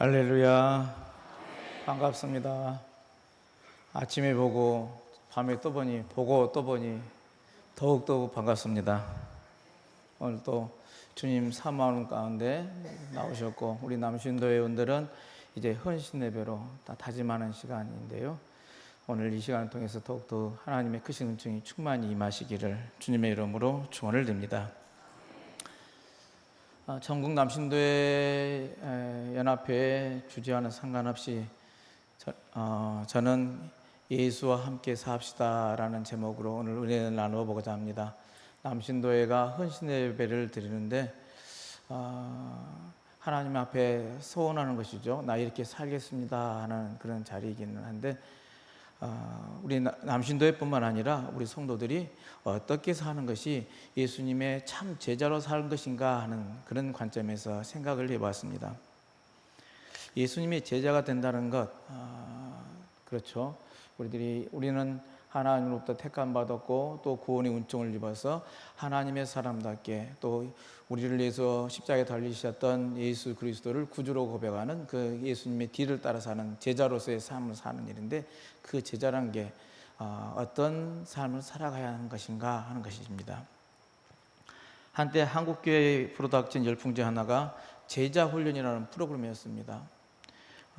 할렐루야. 반갑습니다. 아침에 보고 밤에 또 보니 보고 또 보니 더욱더 반갑습니다. 오늘 또 주님 사마음 가운데 나오셨고 우리 남신도 회원들은 이제 헌신 예배로 다 다짐하는 시간인데요. 오늘 이 시간을 통해서 더욱더 하나님의 크신 은총이 충만히 임하시기를 주님의 이름으로 축원을 드립니다. 아, 전국 남신도회 에, 연합회 주제와는 상관없이 저, 어, 저는 예수와 함께 삽시다라는 제목으로 오늘 은혜를 나누어 보고자 합니다. 남신도회가 헌신 예배를 드리는데 어, 하나님 앞에 소원하는 것이죠. 나 이렇게 살겠습니다 하는 그런 자리이기는 한데 어, 우리 나- 남신도회뿐만 아니라 우리 성도들이 어떻게 사는 것이 예수님의 참 제자로 사는 것인가 하는 그런 관점에서 생각을 해봤습니다. 예수님의 제자가 된다는 것, 아, 그렇죠. 우리들이 우리는 하나님으로부터 택함 받았고 또 구원의 은총을 입어서 하나님의 사람답게 또 우리를 위해서 십자가에 달리셨던 예수 그리스도를 구주로 고백하는 그 예수님의 뒤를 따라 사는 제자로서의 삶을 사는 일인데 그 제자란 게 어, 어떤 삶을 살아가야 하는 것인가 하는 것입니다. 한때 한국교회 프로덕션 열풍 중 하나가 제자 훈련이라는 프로그램이었습니다.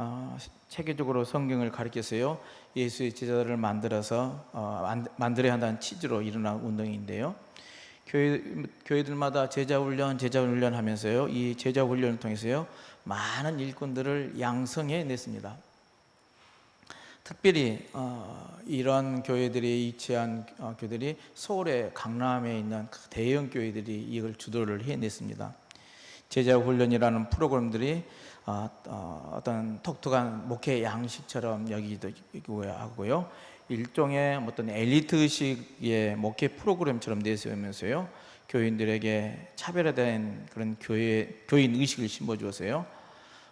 어, 체계적으로 성경을 가르쳐서요 예수의 제자들을 만들어서 어, 만- 만들어야 한다는 취지로 일어난 운동인데요. 교회 교회들마다 제자 훈련, 제자 훈련 하면서요 이 제자 훈련을 통해서요 많은 일꾼들을 양성해 냈습니다. 특별히 어, 이런 교회들이 위치한 어, 교회들이 서울의 강남에 있는 그 대형 교회들이 이걸 주도를 해냈습니다. 제자 훈련이라는 프로그램들이 어, 어, 어떤 독특한 목회 양식처럼 여기도 하고요. 일종의 어떤 엘리트식의 목회 프로그램처럼 내세우면서요. 교인들에게 차별화된 그런 교회 교인 의식을 심어주었어요.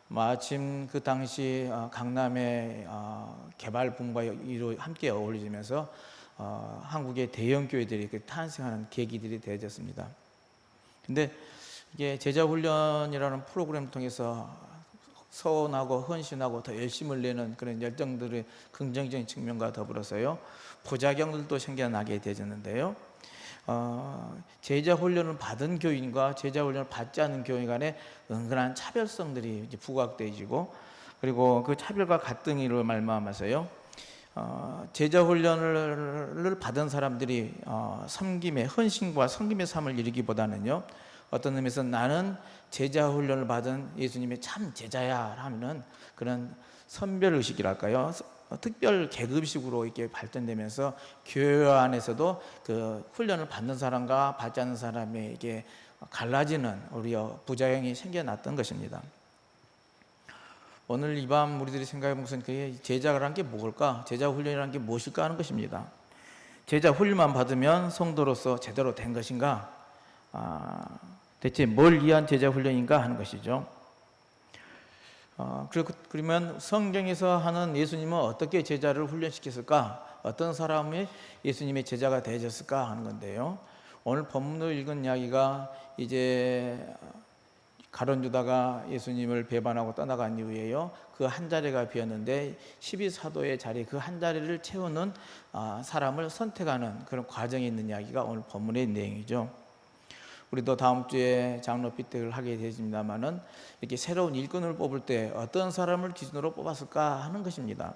마침 그 당시 어, 강남의 어, 개발 붐과 함께 어울리면서 어, 한국의 대형 교회들이 그 탄생하는 계기들이 되어졌습니다. 근데 이게 제자 훈련이라는 프로그램을 통해서 서원하고 헌신하고 더 열심을 내는 그런 열정들의 긍정적인 측면과 더불어서요 부작용들도 생겨나게 되었는데요. 어, 제자 훈련을 받은 교인과 제자 훈련을 받지 않은 교인 간에 은근한 차별성들이 이제 부각되어지고 그리고 그 차별과 갈등으로 말미암아서요. 어, 제자 훈련을 받은 사람들이 어, 섬김의 헌신과 섬김의 삶을 이루기보다는요. 어떤 의미에서 나는 제자 훈련을 받은 예수님의 참 제자야 하면은 그런 선별 의식이랄까요? 어, 특별 계급식으로 이렇게 발전되면서 교회 안에서도 그 훈련을 받는 사람과 받지 않는 사람에게 갈라지는 우리의 부작용이 생겨났던 것입니다. 오늘 이 밤 우리들이 생각해 보면 그 제자라는 게 뭘까? 제자 훈련이라는 게 무엇일까 하는 것입니다. 제자 훈련만 받으면 성도로서 제대로 된 것인가? 아, 대체 뭘 위한 제자 훈련인가 하는 것이죠. 어, 그리고 그러면 성경에서 하는 예수님은 어떻게 제자를 훈련시켰을까? 어떤 사람이 예수님의 제자가 되어졌을까 하는 건데요. 오늘 본문을 읽은 이야기가 이제 가론 유다가 예수님을 배반하고 떠나간 이후에요. 그 한 자리가 비었는데 12사도의 자리 그 한 자리를 채우는 아, 사람을 선택하는 그런 과정이 있는 이야기가 오늘 본문의 내용이죠. 우리도 다음 주에 장로 피택을 하게 되집니다만은 이렇게 새로운 일꾼을 뽑을 때 어떤 사람을 기준으로 뽑았을까 하는 것입니다.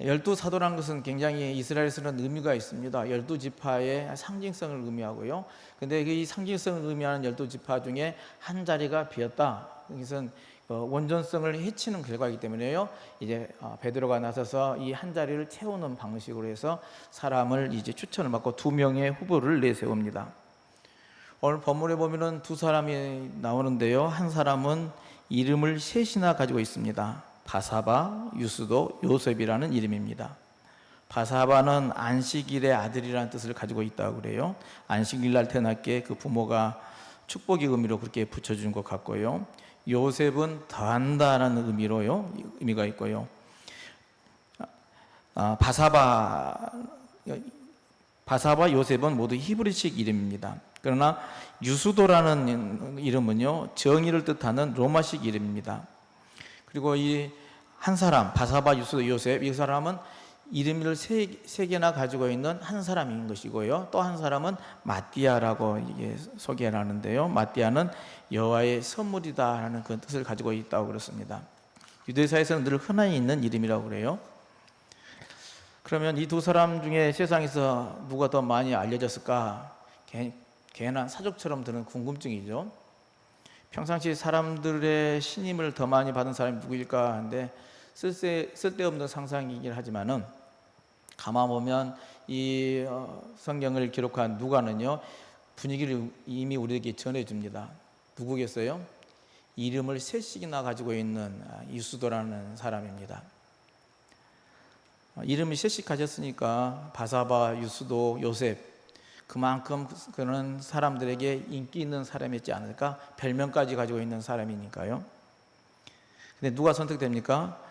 열두 사도라는 것은 굉장히 이스라엘에서는 의미가 있습니다. 열두 지파의 상징성을 의미하고요. 근데 그이 상징성을 의미하는 열두 지파 중에 한 자리가 비었다. 이것은 어, 원전성을 해치는 결과이기 때문에요. 이제 어, 베드로가 나서서 이 한 자리를 채우는 방식으로 해서 사람을 이제 추천을 받고 두 명의 후보를 내세웁니다. 오늘 본문에 보면은 두 사람이 나오는데요. 한 사람은 이름을 셋이나 가지고 있습니다. 바사바, 유스도, 요셉이라는 이름입니다. 바사바는 안식일의 아들이라는 뜻을 가지고 있다고 그래요. 안식일 날 태어났기에 그 부모가 축복의 의미로 그렇게 붙여준 것 같고요. 요셉은 더한다라는 의미로요. 의미가 있고요. 아, 바사바 바사바 요셉은 모두 히브리식 이름입니다. 그러나 유수도라는 이름은요 정의를 뜻하는 로마식 이름입니다. 그리고 이 한 사람 바사바 유수도 요셉 이 사람은 이름을 세, 세 개나 가지고 있는 한 사람인 것이고요. 또 한 사람은 마띠아라고 이게 소개를 하는데요. 마띠아는 여호와의 선물이다라는 그 뜻을 가지고 있다고 그렇습니다. 유대사에서는 늘 흔히 있는 이름이라고 그래요. 그러면 이 두 사람 중에 세상에서 누가 더 많이 알려졌을까? 괜- 괜한 사족처럼 드는 궁금증이죠. 평상시 사람들의 신임을 더 많이 받은 사람이 누구일까 하는데 쓸데, 쓸데없는 상상이긴 하지만은 가만 보면 이 어, 성경을 기록한 누가는요 분위기를 이미 우리에게 전해줍니다. 누구겠어요? 이름을 셋씩이나 가지고 있는 아, 이수도라는 사람입니다. 어, 이름이 셋씩 가졌으니까 바사바, 유수도, 요셉 그만큼 그런 사람들에게 인기 있는 사람이지 않을까? 별명까지 가지고 있는 사람이니까요. 근데 누가 선택됩니까?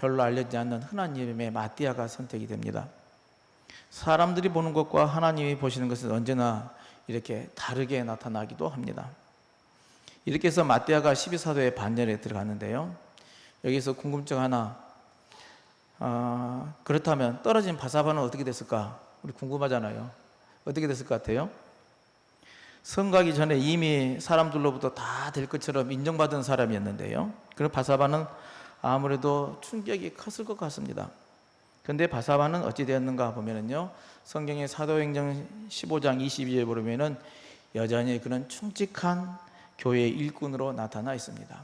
별로 알려지지 않는 이름의 마띠아가 선택이 됩니다. 사람들이 보는 것과 하나님이 보시는 것은 언제나 이렇게 다르게 나타나기도 합니다. 이렇게 해서 마띠아가 12사도의 반열에 들어갔는데요. 여기서 궁금증 하나. 아, 그렇다면 떨어진 바사바는 어떻게 됐을까? 우리 궁금하잖아요. 어떻게 됐을 것 같아요? 성가기 전에 이미 사람들로부터 다 될 것처럼 인정받은 사람이었는데요. 그럼 바사바는 아무래도 충격이 컸을 것 같습니다. 근데 바사바는 어찌 되었는가 보면은요. 성경의 사도행전 15장 22절 보면은 여전히 그는 충직한 교회 일꾼으로 나타나 있습니다.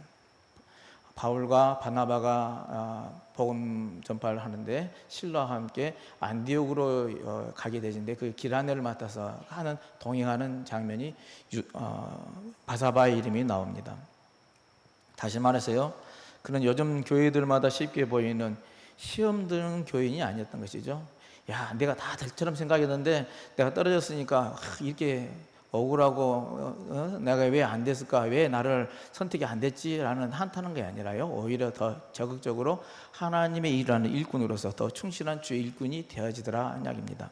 바울과 바나바가 아, 복음 전파를 하는데 신라와 함께 안디옥으로 어, 가게 되는데 그 길 안내를 맡아서 하는 동행하는 장면이 유- 어, 바사바의 이름이 나옵니다. 다시 말해서요, 그는 요즘 교회들마다 쉽게 보이는 시험 드는 교인이 아니었던 것이죠. 야, 내가 다 될처럼 생각했는데 내가 떨어졌으니까 아, 이렇게 억울하고 어, 어, 내가 왜 안 됐을까? 왜 나를 선택이 안 됐지라는 한탄한 게 아니라요. 오히려 더 적극적으로 하나님의 일하는 일꾼으로서 더 충실한 주의 일꾼이 되어지더라 이야기입니다.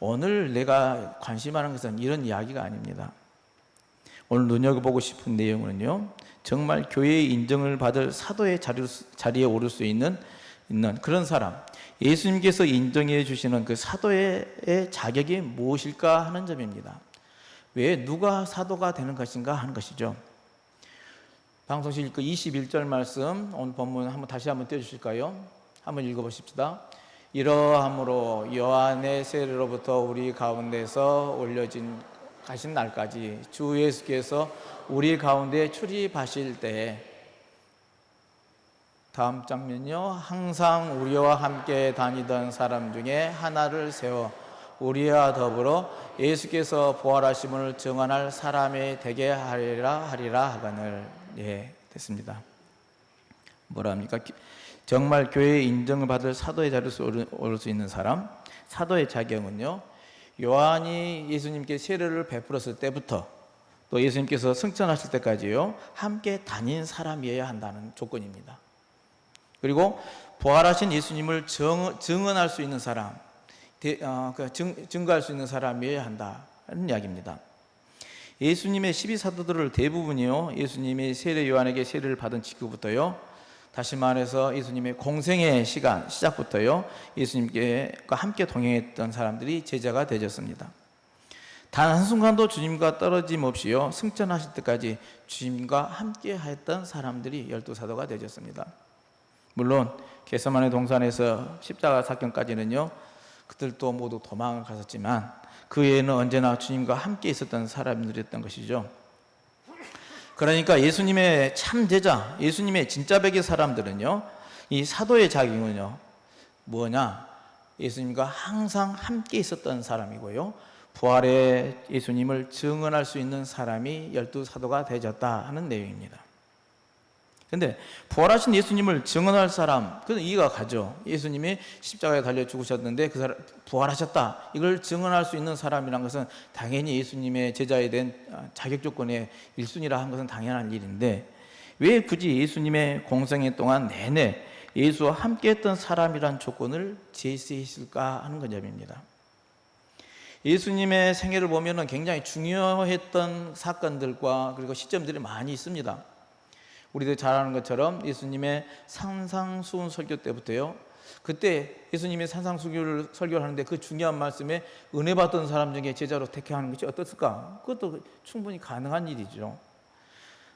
오늘 내가 관심하는 것은 이런 이야기가 아닙니다. 오늘 눈여겨보고 싶은 내용은요. 정말 교회의 인정을 받을 사도의 자리, 자리에 오를 수 있는, 있는 그런 사람. 예수님께서 인정해 주시는 그 사도의 자격이 무엇일까 하는 점입니다. 왜 누가 사도가 되는 것인가 하는 것이죠. 방송실 그 21절 말씀 오늘 본문 한번 다시 한번 띄워 주실까요? 한번 읽어 보십시다. 이러함으로 요한의 세례로부터 우리 가운데서 올려진 가신 날까지 주 예수께서 우리 가운데 출입하실 때에 다음 장면요. 항상 우리와 함께 다니던 사람 중에 하나를 세워 우리와 더불어 예수께서 부활하심을 증언할 사람이 되게 하리라 하리라 하거늘 예 됐습니다. 뭐라 합니까? 기- 정말 교회의 인정을 받을 사도의 자리에 오를 수 있는 사람 사도의 자격은요. 요한이 예수님께 세례를 베풀었을 때부터 또 예수님께서 승천하실 때까지요. 함께 다닌 사람이어야 한다는 조건입니다. 그리고 부활하신 예수님을 정, 증언할 수 있는 사람, 대- 어, 그 증, 증거할 수 있는 사람이어야 한다는 이야기입니다. 예수님의 12사도들을 대부분이요, 예수님이 세례 요한에게 세례를 받은 직후부터요, 다시 말해서 예수님의 공생의 시간, 시작부터요, 예수님과 함께 동행했던 사람들이 제자가 되졌습니다. 단 한순간도 주님과 떨어짐 없이요, 승천하실 때까지 주님과 함께 했던 사람들이 열두 사도가 되졌습니다. 물론 게세마네 동산에서 십자가 사건까지는요 그들도 모두 도망을 갔었지만 그 외에는 언제나 주님과 함께 있었던 사람들이었던 것이죠. 그러니까 예수님의 참 제자, 예수님의 진짜 백의 사람들은요 이 사도의 자격은요 뭐냐 예수님과 항상 함께 있었던 사람이고요 부활의 예수님을 증언할 수 있는 사람이 열두 사도가 되졌다 하는 내용입니다. 근데 부활하신 예수님을 증언할 사람, 그는 이해가 가죠. 예수님이 십자가에 달려 죽으셨는데 그 사람 부활하셨다. 이걸 증언할 수 있는 사람이란 것은 당연히 예수님의 제자에 대한 자격 조건의 1순위라 한 것은 당연한 일인데 왜 굳이 예수님의 공생애 동안 내내 예수와 함께 했던 사람이란 조건을 제시했을까 하는 건 점입니다. 예수님의 생애를 보면은 굉장히 중요했던 사건들과 그리고 시점들이 많이 있습니다. 우리들 잘 아는 것처럼 예수님의 산상수훈 설교 때부터요. 그때 예수님이 산상수교를 설교를 하는데 그 중요한 말씀에 은혜 받던 사람 중에 제자로 택하는 것이 어떻을까? 그것도 충분히 가능한 일이죠.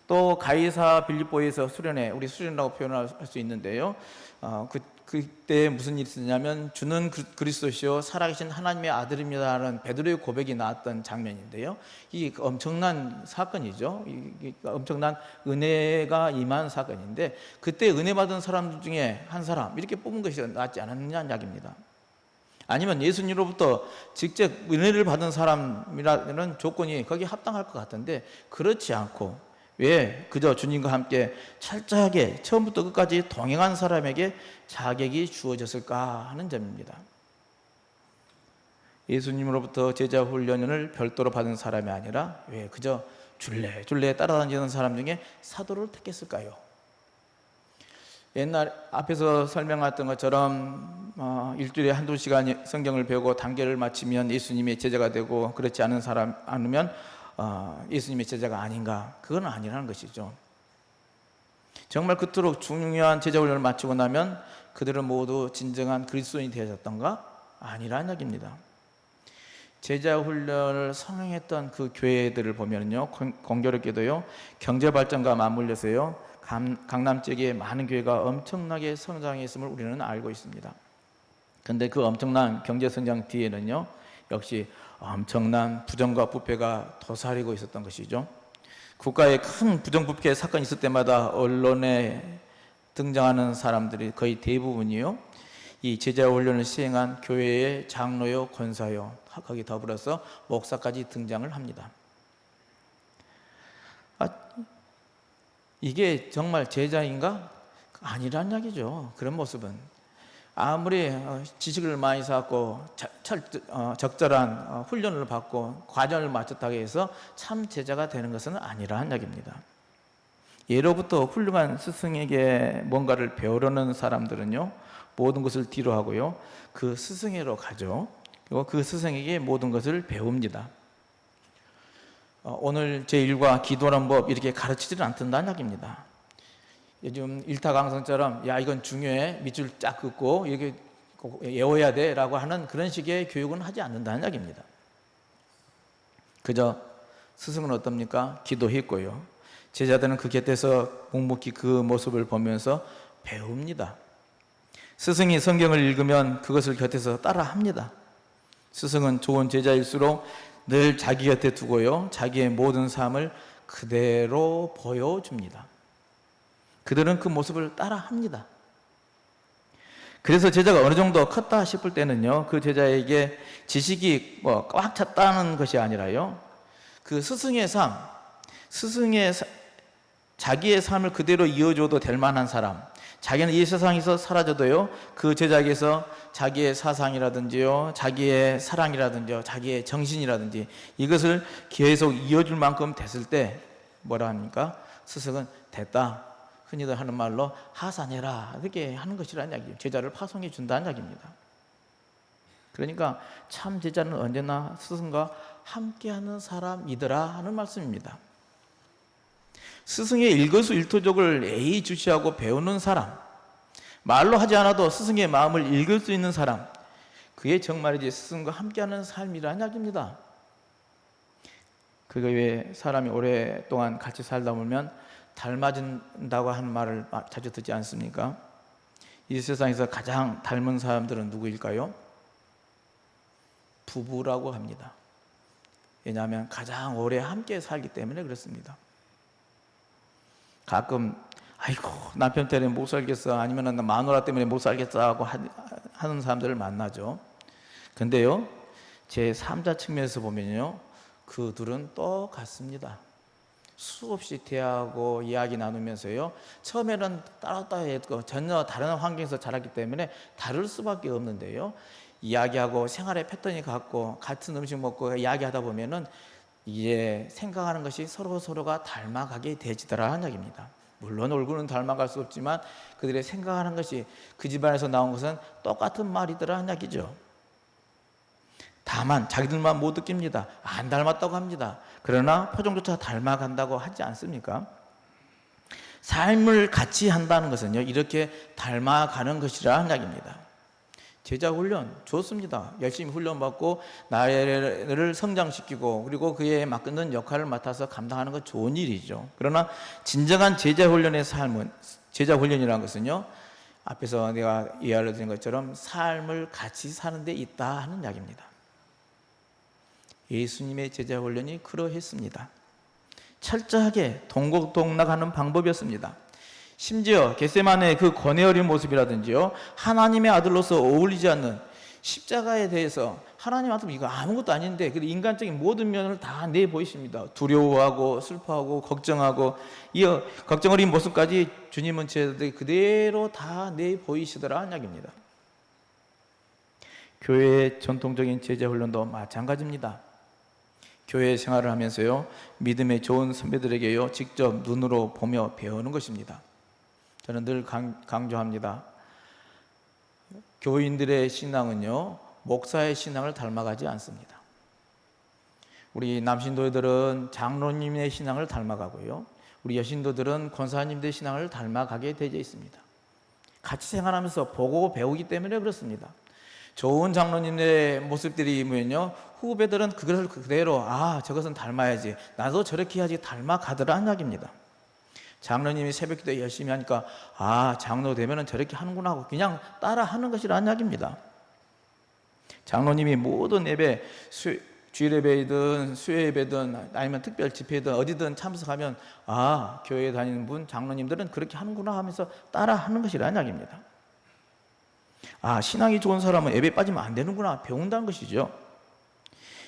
또 가이사 빌립보에서 수련회, 우리 수련이라고 표현할 수 있는데요. 어, 그 그때 무슨 일이 있었냐면 주는 그- 그리스도시요 살아계신 하나님의 아들입니다라는 베드로의 고백이 나왔던 장면인데요. 이 엄청난 사건이죠. 이- 이 엄청난 은혜가 임한 사건인데 그때 은혜 받은 사람들 중에 한 사람 이렇게 뽑은 것이 낫지 않았느냐는 이야기입니다. 아니면 예수님으로부터 직접 은혜를 받은 사람이라는 조건이 거기에 합당할 것 같은데 그렇지 않고 왜 그저 주님과 함께 철저하게 처음부터 끝까지 동행한 사람에게 자격이 주어졌을까 하는 점입니다. 예수님으로부터 제자 훈련을 별도로 받은 사람이 아니라 왜 그저 줄래 줄래 따라다니는 사람 중에 사도를 택했을까요? 옛날 앞에서 설명했던 것처럼 어, 일주일에 한두 시간 성경을 배우고 단계를 마치면 예수님의 제자가 되고 그렇지 않은 사람 않으면 어, 예수님의 제자가 아닌가 그건 아니라는 것이죠. 정말 그토록 중요한 제자 훈련을 마치고 나면 그들은 모두 진정한 그리스도인이 되어졌던가 아니라는 이야기입니다. 제자 훈련을 성행했던 그 교회들을 보면요 공- 공교롭게도요 경제 발전과 맞물려서요 감- 강남 지역에 많은 교회가 엄청나게 성장했음을 우리는 알고 있습니다. 근데 그 엄청난 경제 성장 뒤에는요 역시 엄청난 부정과 부패가 도사리고 있었던 것이죠. 국가에 큰 부정부패 사건이 있을 때마다 언론에 등장하는 사람들이 거의 대부분이요. 이 제자 훈련을 시행한 교회의 장로요, 권사요, 거기 더불어서 목사까지 등장을 합니다. 아, 이게 정말 제자인가? 아니란 이야기죠. 그런 모습은 아무리 어, 지식을 많이 쌓고 어, 적절한 어, 훈련을 받고 과정을 마쳤다고 해서 참 제자가 되는 것은 아니라는 이야기입니다. 예로부터 훌륭한 스승에게 뭔가를 배우려는 사람들은요 모든 것을 뒤로 하고요 그 스승에로 가죠. 그리고 그 스승에게 모든 것을 배웁니다. 어, 오늘 제 일과 기도하는 법 이렇게 가르치지는 않던다는 이야기입니다. 요즘 일타 강성처럼 야 이건 중요해 밑줄 쫙 긋고 이렇게 꼭 외워야 돼라고 하는 그런 식의 교육은 하지 않는다는 이야기입니다. 그저 스승은 어떻습니까? 기도했고요. 제자들은 그 곁에서 묵묵히 그 모습을 보면서 배웁니다. 스승이 성경을 읽으면 그것을 곁에서 따라합니다. 스승은 좋은 제자일수록 늘 자기 곁에 두고요. 자기의 모든 삶을 그대로 보여줍니다. 그들은 그 모습을 따라 합니다. 그래서 제자가 어느 정도 컸다 싶을 때는요, 그 제자에게 지식이 뭐꽉 찼다는 것이 아니라요, 그 스승의 삶, 스승의 사- 자기의 삶을 그대로 이어줘도 될 만한 사람, 자기는 이 세상에서 사라져도요, 그 제자에게서 자기의 사상이라든지요, 자기의 사랑이라든지요, 자기의 정신이라든지 이것을 계속 이어줄 만큼 됐을 때 뭐라 합니까? 스승은 됐다. 흔히들 하는 말로 하산해라 이렇게 하는 것이라는 이야기예요. 제자를 파송해 준다는 이야기입니다. 그러니까 참 제자는 언제나 스승과 함께하는 사람이더라 하는 말씀입니다. 스승의 일거수일투족을 예의주시하고 배우는 사람, 말로 하지 않아도 스승의 마음을 읽을 수 있는 사람, 그게 정말이지 스승과 함께하는 삶이라는 이야기입니다. 그게 왜 사람이 오랫동안 같이 살다 보면 닮아진다고 하는 말을 자주 듣지 않습니까? 이 세상에서 가장 닮은 사람들은 누구일까요? 부부라고 합니다. 왜냐하면 가장 오래 함께 살기 때문에 그렇습니다. 가끔 아이고 남편 때문에 못 살겠어 아니면 나 마누라 때문에 못 살겠어 하고 하- 하는 사람들을 만나죠. 근데요 제 3자 측면에서 보면요 그 둘은 똑같습니다. 수없이 대하고 이야기 나누면서요 처음에는 따로따로 했고 전혀 다른 환경에서 자랐기 때문에 다를 수밖에 없는데요 이야기하고 생활의 패턴이 같고 같은 음식 먹고 이야기하다 보면은 이제 생각하는 것이 서로 서로가 닮아가게 되지더라 하는 이야기입니다. 물론 얼굴은 닮아갈 수 없지만 그들의 생각하는 것이 그 집안에서 나온 것은 똑같은 말이더라 하는 이야기죠. 다만 자기들만 못 느낍니다. 안 닮았다고 합니다. 그러나 표정조차 닮아간다고 하지 않습니까? 삶을 같이 한다는 것은요, 이렇게 닮아가는 것이라 한 이야기입니다. 제자 훈련 좋습니다. 열심히 훈련받고 나를 성장시키고 그리고 그에 맞는 역할을 맡아서 감당하는 건 좋은 일이죠. 그러나 진정한 제자 훈련의 삶은 제자 훈련이라는 것은요. 앞에서 내가 이해를 드린 것처럼 삶을 같이 사는 데 있다 하는 이야기입니다. 예수님의 제자 훈련이 그러했습니다. 철저하게 동고동락하는 방법이었습니다. 심지어 겟세만의 그 권해 어린 모습이라든지요 하나님의 아들로서 어울리지 않는 십자가에 대해서 하나님 앞에 이거 아무것도 아닌데 그 인간적인 모든 면을 다 내 보이십니다. 두려워하고 슬퍼하고 걱정하고 이 걱정 어린 모습까지 주님은 제자들 그대로 다 내 보이시더라 는 이야기입니다. 교회의 전통적인 제자 훈련도 마찬가지입니다. 교회 생활을 하면서요 믿음의 좋은 선배들에게요 직접 눈으로 보며 배우는 것입니다. 저는 늘 강, 강조합니다. 교인들의 신앙은요, 목사의 신앙을 닮아가지 않습니다. 우리 남신도들은 장로님의 신앙을 닮아가고요. 우리 여신도들은 권사님들의 신앙을 닮아가게 되어 있습니다. 같이 생활하면서 보고 배우기 때문에 그렇습니다. 좋은 장로님의 모습들이 보면요 후배들은 그것을 그대로 아 저것은 닮아야지 나도 저렇게 해야지 닮아가더라 이야기입니다. 장로님이 새벽기도 열심히 하니까 아 장로 되면은 저렇게 하는구나 하고 그냥 따라 하는 것이라는 이야기입니다. 장로님이 모든 예배 수, 주일 예배든 수요 예배든 아니면 특별 집회든 어디든 참석하면 아 교회에 다니는 분 장로님들은 그렇게 하는구나 하면서 따라 하는 것이라는 이야기입니다. 아 신앙이 좋은 사람은 예배 빠지면 안 되는구나 배운다는 것이죠.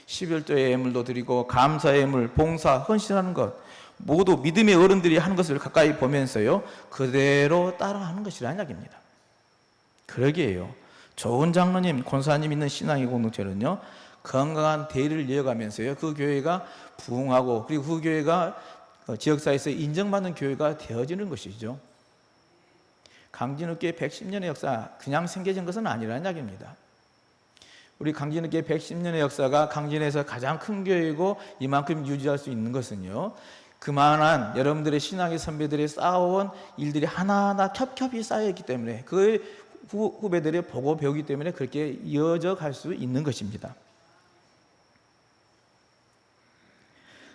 11조의 예물도 드리고 감사의 예물, 봉사, 헌신하는 것 모두 믿음의 어른들이 하는 것을 가까이 보면서요 그대로 따라하는 것이라는 이야기입니다. 그러게요. 좋은 장로님, 권사님 있는 신앙의 공동체는요 건강한 대의를 이어가면서요 그 교회가 부흥하고 그리고 그 교회가 지역사회에서 인정받는 교회가 되어지는 것이죠. 강진욱교회 110년의 역사 그냥 생겨진 것은 아니라는 이야기입니다. 우리 강진욱교회 110년의 역사가 강진에서 가장 큰 교회이고 이만큼 유지할 수 있는 것은요. 그만한 여러분들의 신앙의 선배들이 쌓아온 일들이 하나하나 겹겹이 쌓여있기 때문에 그 후배들이 보고 배우기 때문에 그렇게 이어져 갈 수 있는 것입니다.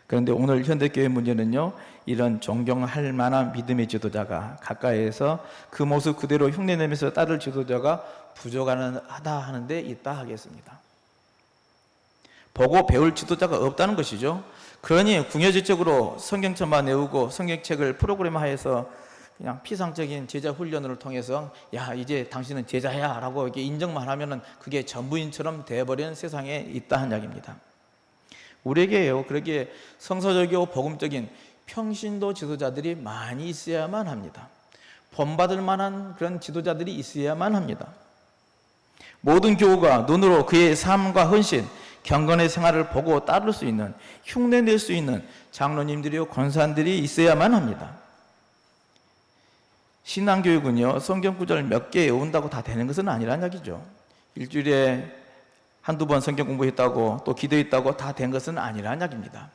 그런데 오늘 현대교회 문제는요, 이런 존경할 만한 믿음의 지도자가 가까이에서 그 모습 그대로 흉내내면서 따를 지도자가 부족하다 하는데 있다 하겠습니다. 보고 배울 지도자가 없다는 것이죠. 그러니 궁여지적으로 성경책만 외우고 성경책을 프로그램화해서 그냥 피상적인 제자 훈련을 통해서 야 이제 당신은 제자야 라고 이렇게 인정만 하면은 그게 전부인처럼 돼버리는 세상에 있다 한 이야기입니다. 우리에게요 그렇게 성서적이고 복음적인 평신도 지도자들이 많이 있어야만 합니다. 본받을 만한 그런 지도자들이 있어야만 합니다. 모든 교우가 눈으로 그의 삶과 헌신, 경건의 생활을 보고 따를 수 있는 흉내 낼 수 있는 장로님들이요 권사들이 있어야만 합니다. 신앙교육은요 성경 구절 몇 개 외운다고 다 되는 것은 아니란 이야기죠. 일주일에 한두 번 성경 공부했다고 또 기도했다고 다 된 것은 아니란 이야기입니다.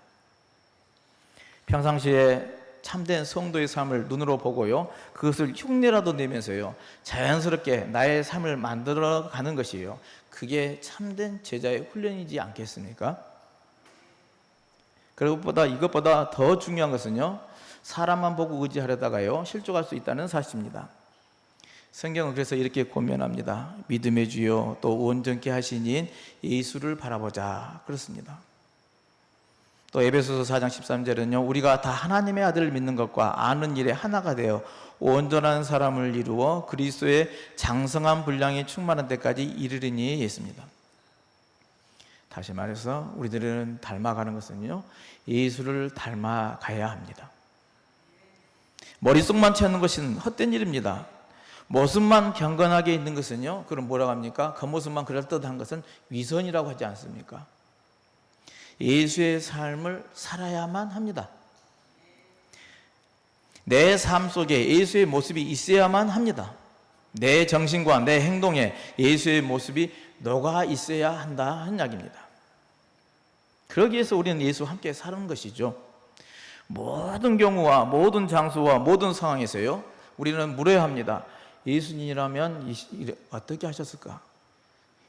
평상시에 참된 성도의 삶을 눈으로 보고요. 그것을 흉내라도 내면서요. 자연스럽게 나의 삶을 만들어 가는 것이에요. 그게 참된 제자의 훈련이지 않겠습니까? 그것보다 이것보다 더 중요한 것은요. 사람만 보고 의지하려다가요. 실족할 수 있다는 사실입니다. 성경은 그래서 이렇게 고면합니다. 믿음의 주요 또 온전케 하시닌 예수를 바라보자. 그렇습니다. 또 에베소서 4장 13절은요. 우리가 다 하나님의 아들을 믿는 것과 아는 일에 하나가 되어 온전한 사람을 이루어 그리스도의 장성한 분량이 충만한 데까지 이르리니 했습니다. 다시 말해서 우리들은 닮아가는 것은요. 예수를 닮아가야 합니다. 머릿속만 채우는 것은 헛된 일입니다. 모습만 경건하게 있는 것은요. 그럼 뭐라고 합니까? 겉모습만 그럴듯한 것은 위선이라고 하지 않습니까? 예수의 삶을 살아야만 합니다. 내 삶 속에 예수의 모습이 있어야만 합니다. 내 정신과 내 행동에 예수의 모습이 녹아 있어야 한다 는 이야기입니다. 그러기 위해서 우리는 예수와 함께 사는 것이죠. 모든 경우와 모든 장소와 모든 상황에서요. 우리는 물어야 합니다. 예수님이라면 어떻게 하셨을까?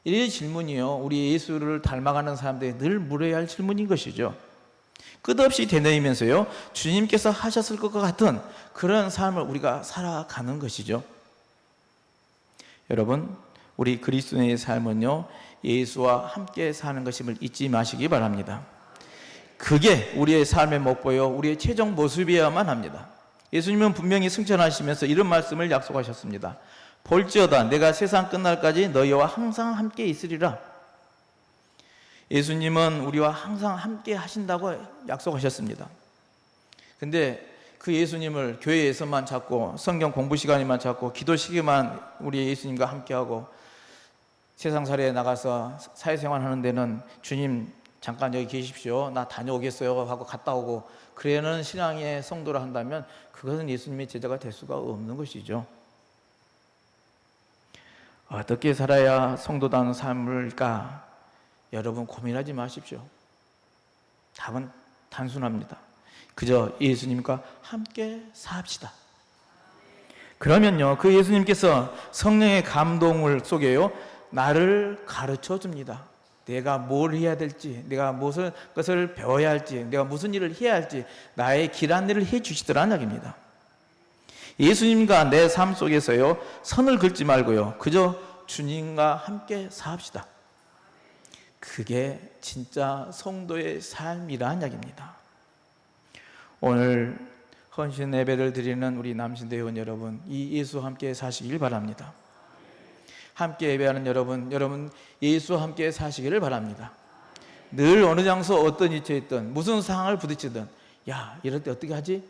이 질문이요. 우리 예수를 닮아가는 사람들이 늘 물어야 할 질문인 것이죠. 끝없이 되뇌이면서요. 주님께서 하셨을 것 같은 그런 삶을 우리가 살아가는 것이죠. 여러분, 우리 그리스도의 삶은요. 예수와 함께 사는 것임을 잊지 마시기 바랍니다. 그게 우리의 삶의 목표요. 우리의 최종 모습이어야만 합니다. 예수님은 분명히 승천하시면서 이런 말씀을 약속하셨습니다. 볼지어다 내가 세상 끝날까지 너희와 항상 함께 있으리라. 예수님은 우리와 항상 함께 하신다고 약속하셨습니다. 근데 그 예수님을 교회에서만 찾고 성경 공부 시간에만 찾고 기도 시기만 우리 예수님과 함께하고 세상살이에 나가서 사회생활 하는 데는 주님 잠깐 여기 계십시오. 나 다녀오겠어요 하고 갔다 오고 그래는 신앙의 성도를 한다면 그것은 예수님의 제자가 될 수가 없는 것이죠. 어떻게 살아야 성도다운 삶을까? 여러분 고민하지 마십시오. 답은 단순합니다. 그저 예수님과 함께 삽시다. 그러면요, 그 예수님께서 성령의 감동을 속에요, 나를 가르쳐 줍니다. 내가 뭘 해야 될지, 내가 무슨 것을 배워야 할지, 내가 무슨 일을 해야 할지, 나의 길 안내를 해 주시더라는 이야기입니다. 예수님과 내 삶 속에서요, 선을 긋지 말고요, 그저 주님과 함께 삽시다. 그게 진짜 성도의 삶이란 이야기입니다. 오늘 헌신 예배를 드리는 우리 남신대 회원 여러분, 이 예수와 함께 사시길 바랍니다. 함께 예배하는 여러분, 여러분 예수와 함께 사시기를 바랍니다. 늘 어느 장소 어떤 위치에 있든 무슨 상황을 부딪히든 야 이럴 때 어떻게 하지?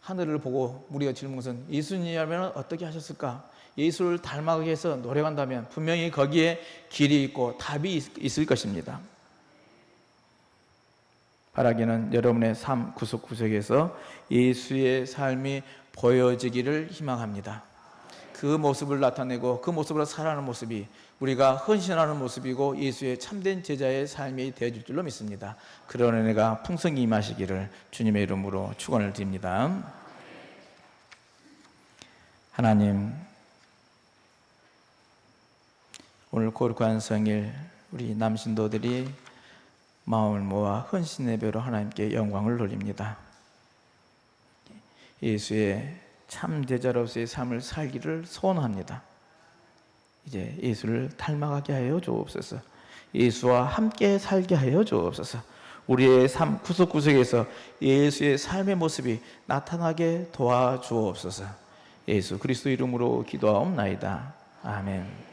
하늘을 보고 우리가 질문 것은 예수님이라면 어떻게 하셨을까? 예수를 닮아가게 해서 노래한다면 분명히 거기에 길이 있고 답이 있- 있을 것입니다. 바라기는 여러분의 삶 구석구석에서 예수의 삶이 보여지기를 희망합니다. 그 모습을 나타내고 그 모습으로 살아가는 모습이 우리가 헌신하는 모습이고 예수의 참된 제자의 삶이 되어질 줄로 믿습니다. 그런 은혜가 풍성히 임하시기를 주님의 이름으로 축원을 드립니다. 하나님 오늘 거룩한 성일 우리 남신도들이 마음을 모아 헌신 예배로 하나님께 영광을 돌립니다. 예수의 참 제자로서의 삶을 살기를 소원합니다. 이제 예수를 닮아가게 하여 주옵소서. 예수와 함께 살게 하여 주옵소서. 우리의 삶 구석구석에서 예수의 삶의 모습이 나타나게 도와주옵소서. 예수 그리스도 이름으로 기도하옵나이다. 아멘.